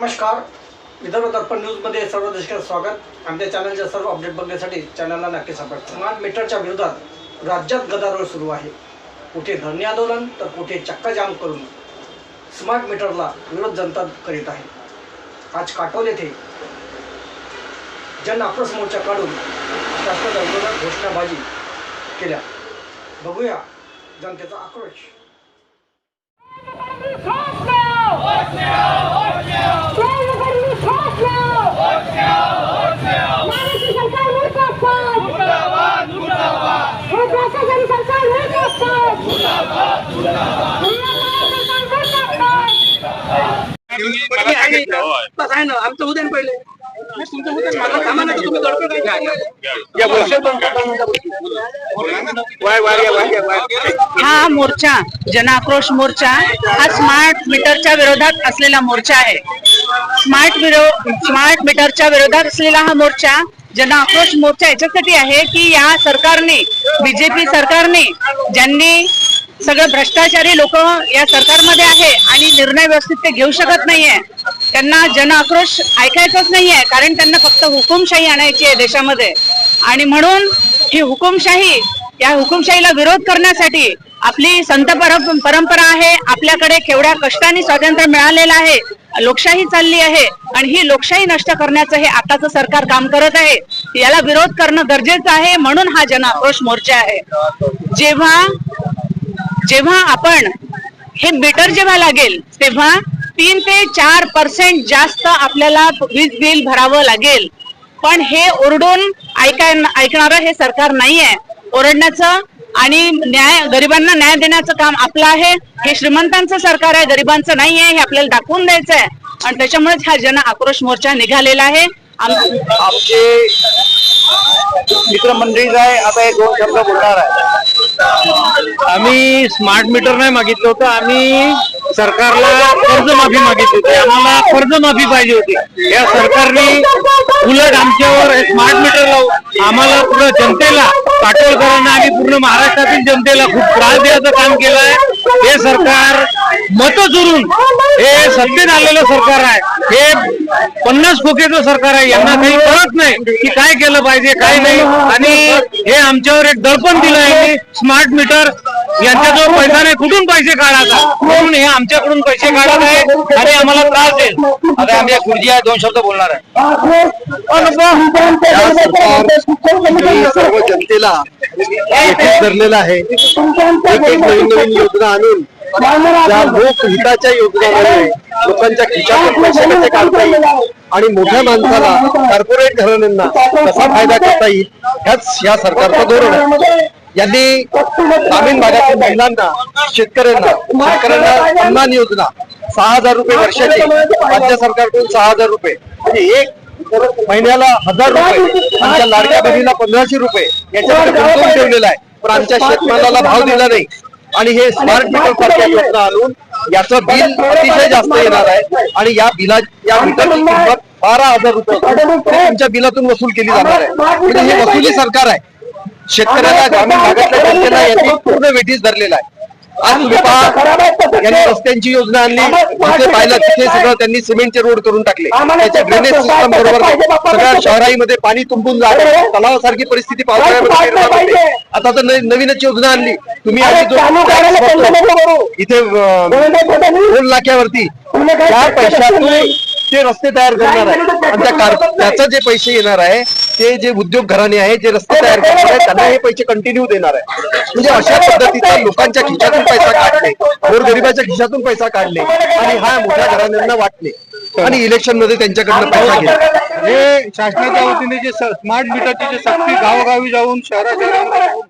नमस्कार. विदर्भ दर्पण न्यूजमध्ये सर्व दर्शकांचं स्वागत. आमच्या चॅनलच्या सर्व अपडेट बघण्यासाठी चॅनलला नक्की सबस्क्राईब स्मार्ट मीटरच्या विरोधात राज्यात गदारोळ सुरू आहे. कुठे धरणे आंदोलन तर कुठे चक्काजाम करून स्मार्ट मीटरला विरोध जनता करीत आहे. आज काटोल येथे जन आक्रोश मोर्चा काढून शासनाच्या विरोधात घोषणाबाजी केल्या. बघूया जनतेचा आक्रोश. आहे ना आमचं उद्या ना पहिले. हा मोर्चा जनाक्रोश मोर्चा हा स्मार्ट मीटरच्या विरोधात असलेला मोर्चा आहे. स्मार्ट स्मार्ट मीटरच्या विरोधात असलेला हा मोर्चा जनाक्रोश मोर्चा याच्यासाठी आहे की या सरकारने बीजेपी सरकारने ज्यांनी सगळं भ्रष्टाचारी लोक या सरकारमध्ये आहे आणि निर्णय व्यवस्थित ते घेऊ शकत नाहीये त्यांना जन आक्रोश नाही नाहीये कारण त्यांना फक्त हुकुमशाही आणायची आहे देशामध्ये. आणि म्हणून ही हुकुमशाही या हुकुमशाहीला विरोध करण्यासाठी आपली संत परंपरा आहे आपल्याकडे केवढ्या कष्टाने स्वातंत्र्य मिळालेलं आहे लोकशाही चालली आहे आणि ही लोकशाही नष्ट करण्याचं हे आताचं सरकार काम करत आहे याला विरोध करणं गरजेचं आहे म्हणून हा जन आक्रोश मोर्चा आहे. जेव्हा जेव्हा आपण हे मीटर जेव्हा लागेल तेव्हा तीन ते चार पर्सेंट जास्त आपल्याला वीज बिल भरावं लागेल. पण हे ओरडून ऐकाय ऐकणारं हे सरकार नाहीये. ओरडण्याचं आणि न्याय गरिबांना न्याय देण्याचं काम आपलं आहे. हे श्रीमंतांचं सरकार आहे गरिबांचं नाहीये हे आपल्याला दाखवून द्यायचं आहे आणि त्याच्यामुळेच हा जन आक्रोश मोर्चा निघालेला आहे. आम- आमचे मित्रमंडळी आहे आता हे दोन शब्द बोलणार आहे. आम्ही स्मार्ट मीटर नाही मागितलं होतं. आम्ही सरकारला कर्जमाफी मागितली होती. आम्हाला कर्जमाफी पाहिजे होती. या सरकारने उलट आमच्यावर स्मार्ट मीटर लावून आम्हाला पूर्ण जनतेला काटोलकरांना आणि पूर्ण महाराष्ट्रातील जनतेला खूप त्रास द्यायचं काम केलं आहे हे सरकार मत चुरून हे सत्तेत आलेलं सरकार आहे. हे पन्नास खोकेचं सरकार आहे. यांना काही कळत नाही की काय केलं पाहिजे काय नाही. आणि हे आमच्यावर एक दडपण दिलं आहे स्मार्ट मीटर यांच्याजवळ पैसा नाही. कुठून पैसे काढायचा? म्हणून हे आमच्याकडून पैसे काढत आहे? आणि आम्हाला त्रास देईल आता आम्ही गुरुजी आहे दोन शब्द बोलणार आहे. सर्व जनतेला धरलेला आहे. नवीन नवीन योजना आणून त्या लोकहिताच्या योजनामध्ये लोकांच्या खिशातून पैसे कसे काढता येईल आणि मोठ्या माणसाला कॉर्पोरेट घराण्यांना कसा फायदा करता येईल ह्याच या सरकारचं धोरण आहे. यांनी ग्रामीण भागातील महिलांना शेतकऱ्यांना शेतकऱ्यांना सन्मान योजना सहा हजार रुपये वर्षाची राज्य सरकारकडून सहा हजार रुपये. आणि एक महिन्याला हजार रुपये. आमच्या लाडक्या बहिणीला पंधराशे रुपये. याच्यामध्ये गुंतवून ठेवलेला आहे. पण आमच्या शेतमालाला भाव दिला नाही. आणि हे स्मार्ट मीटर सारख्या योजना आणून याचं बिल अतिशय जास्त येणार आहे. आणि या बिला या मीटरची किंमत बारा हजार रुपये. तुमच्या बिलातून वसूल केली जाणार आहे. म्हणजे हे वसुली सरकार आहे. शेतकऱ्याला ग्रामीण भागातल्या जनतेला यांनी पूर्ण वेठीस धरलेला आहे. आज पहा यांनी रस्त्यांची योजना आणली. जिथे पाहिलं तिथे सगळं त्यांनी सिमेंटचे रोड करून टाकले. त्याच्या ड्रेनेज सिस्टम बरोबर. सगळ्या शहराईमध्ये पाणी तुंबून जात तलावासारखी परिस्थिती पावसाळ्यामध्ये आता तर नवीनच योजना आणली. तुम्ही इथे अं, टोल नाक्यावरती. त्या पैशातून ते रस्ते तयार करणार आहे. आणि त्या कार त्याचं जे पैसे येणार आहे ते जे उद्योग घराणे आहे जे रस्ते तयार करणार आहे त्यांना हे पैसे कंटिन्यू देणार आहे. म्हणजे अशा पद्धतीचा लोकांच्या खिशातून पैसा काढले. गोरगरिबाच्या खिशातून पैसा काढले. आणि हा मोठ्या घराण्यांना वाटले. आणि इलेक्शनमध्ये त्यांच्याकडनं पैसा घेतला हे शासनाच्या वतीने जे स्मार्ट मीटरची जे सक्ती गावोगावी जाऊन शहरा शहरामध्ये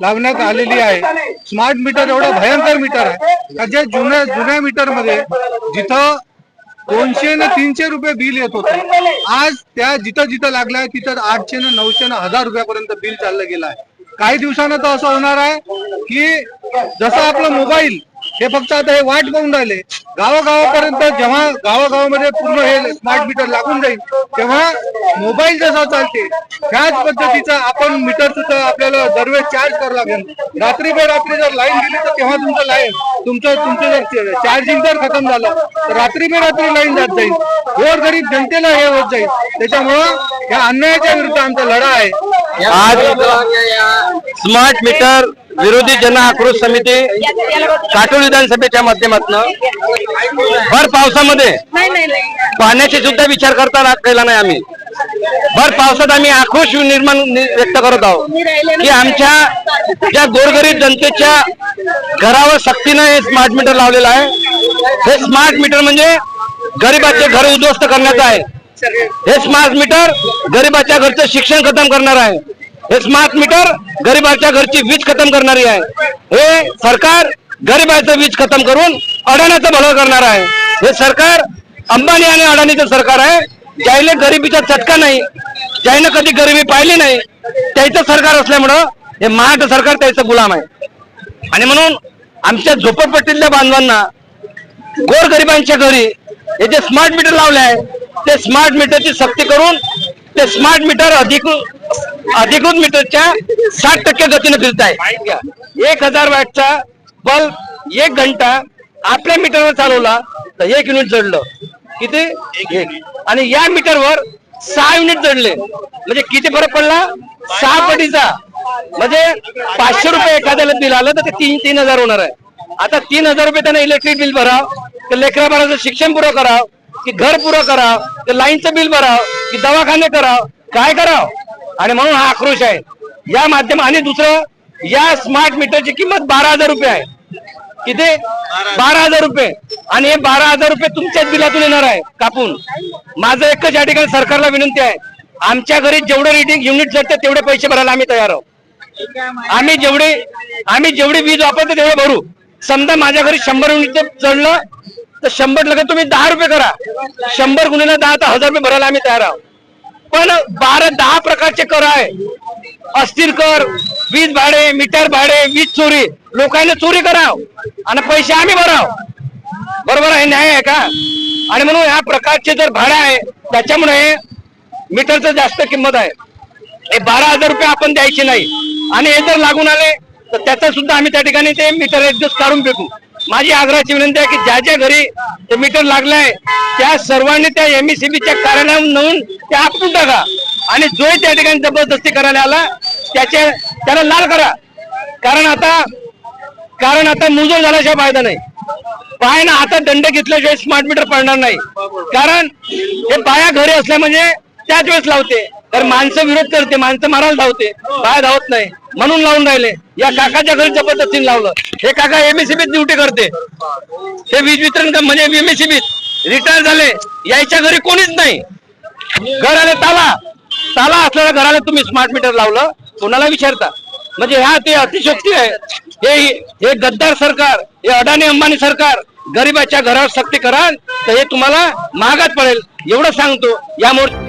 लावण्यात आलेली आहे स्मार्ट मीटर एवढं भयंकर मीटर आहे. का जे जुन्या जुन्या मीटरमध्ये जिथं दोनशे न तीनशे रुपये बिल येत होतं. आज त्या जिथं जिथं लागलाय तिथं आठशे न नऊशे न हजार रुपयापर्यंत बिल चाललं गेलं आहे. काही दिवसानं तर असं होणार आहे की जसं आपलं मोबाईल हे फक्त आता हे वाट बघून राहिले. गावागावापर्यंत जेव्हा गावागावामध्ये पूर्ण हे स्मार्ट मीटर लागून जाईल तेव्हा मोबाईल जसा चालते त्याच पद्धतीचा आपण मीटर सुद्धा आपल्याला दरवेळेस चार्ज करावं लागेल. रात्री वेळ रात्री जर लाईन गेली तर तेव्हा तुमचं लाईन तुमचं तुमचं जर चार्जिंग जर खतम झालं तर रात्री बेरात्री लाईन जात जाईल. गोर गरीब जनतेला हे होत जाईल. त्याच्यामुळं या अन्यायाच्या विरुद्ध आमचा लढा आहे. आज स्मार्ट मीटर विरोधी जन आक्रोश समिती काटोल विधानसभेच्या माध्यमातून भर पावसामध्ये पाण्याचे सुद्धा विचार करता केला नाही आम्ही. भर पावसात आम्ही आक्रोश निर्माण व्यक्त करत आहोत की आमच्या ज्या गोरगरीब जनतेच्या घरावर सक्तीनं हे स्मार्ट मीटर लावलेलं आहे. हे स्मार्ट मीटर म्हणजे गरिबाचे घर उद्ध्वस्त करण्याचं आहे. हे स्मार्ट मीटर गरिबाच्या घरचं शिक्षण खतम करणार आहे. हे स्मार्ट मीटर गरिबाच्या घरची वीज खतम करणारी आहे. हे सरकार गरिबाचं वीज खतम करून अडाण्याचं भलं करणार आहे. हे सरकार अंबानी आणि अडाणीचं सरकार आहे. ज्याने गरिबीचा चटका नाही ज्याने कधी गरिबी पाहिली नाही त्याचं सरकार असल्यामुळं हे महाराष्ट्र सरकार त्याचं गुलाम आहे. आणि म्हणून आमच्या झोपडपट्टीतल्या बांधवांना गोरगरिबांच्या घरी हे जे स्मार्ट मीटर लावले आहे ते स्मार्ट मीटरची सक्ती करून ते स्मार्ट मीटर अधिक अधिकृत मीटरच्या साठ टक्के गतीने फिरत आहे एक हजार वॅटचा बल्ब एक घंटा आपल्या मीटरवर चालवला तर एक युनिट जडलं. किती? एक. आणि या मीटरवर सहा युनिट जडले. म्हणजे किती फरक पडला? सहा पटीचा. म्हणजे पाचशे रुपये एखाद्याला बिल आलं तर ते तीन तीन हजार होणार आहे. आता तीन हजार रुपये त्यांना इलेक्ट्रिक बिल भराव तर लेकरा बाळाचं शिक्षण पुरं करावं की घर पुरं करावं ते लाईनचं बिल भराव की दवाखाने कराव. काय करावं? आणि म्हणून हा आक्रोश आहे. या माध्यम आणि दुसरं या स्मार्ट मीटरची किंमत बारा हजार रुपये आहे. किती? बारा हजार रुपये. आणि हे बारा हजार रुपये तुमच्याच बिलातून येणार आहे कापून. माझं एकच या ठिकाणी सरकारला विनंती आहे. आमच्या घरी जेवढे रिडिंग युनिट जडते तेवढे पैसे भरायला आम्ही तयार आहोत. आम्ही जेवढे आम्ही जेवढी वीज वापरतो तेवढे भरू. समजा माझ्या घरी शंभर युनिट चढलं तर शंभर लगेच तुम्ही दहा रुपये करा. शंभर गुन्ह्याला दहा तर हजार रुपये भरायला आम्ही तयार आहोत. पण बारा दहा प्रकारचे कर आहे. अस्थिर कर वीज भाडे मीटर भाडे वीज चोरी. लोकांना चोरी कराव आणि पैसे आम्ही भराव. बरोबर आहे न्याय आहे का? आणि म्हणून ह्या प्रकारचे जर भाडे आहे त्याच्यामुळे मीटरचं जास्त किंमत आहे. हे बारा हजार रुपये आपण द्यायचे नाही. आणि हे जर लागून आले तर त्याचा सुद्धा आम्ही त्या ठिकाणी ते मीटर ऍडजस्ट काढून फेकू. माझी आग्रहाची विनंती आहे की ज्या ज्या घरी मीटर लागलाय त्या सर्वांनी त्या एमईसीबीच्या कार्यालयावर नेऊन ते आपटून टाका. आणि जो त्या ठिकाणी जबरदस्ती करायला आला त्याचे त्याला लाल करा. कारण आता कारण आता मुजोर झाल्याशिवाय फायदा नाही. बायानं आता दंड घेतल्याशिवाय स्मार्ट मीटर पडणार नाही. कारण हे बाया घरी असल्या म्हणजे त्याच वेळेस लावते. तर माणसं विरोध करते माणसं मारायला धावते. काय धावत नाही. म्हणून लावून राहिले. या काकाच्या घरी जबरदस्तीने लावलं. हे काका एमएसीबीत ड्युटी करते. हे वीज वितरण म्हणजे एमएसीबीत रिटायर झाले. यायच्या घरी कोणीच नाही. घराला ताला. ताला असलेल्या घराला तुम्ही स्मार्ट मीटर लावलं. कोणाला विचारता? म्हणजे ह्या ते अतिशक्ती आहे. हे हे गद्दार सरकार हे अडाणी अंबानी सरकार गरिबाच्या घरावर सक्ती कराल तर हे तुम्हाला महागात पडेल. एवढं सांगतो. यामुळे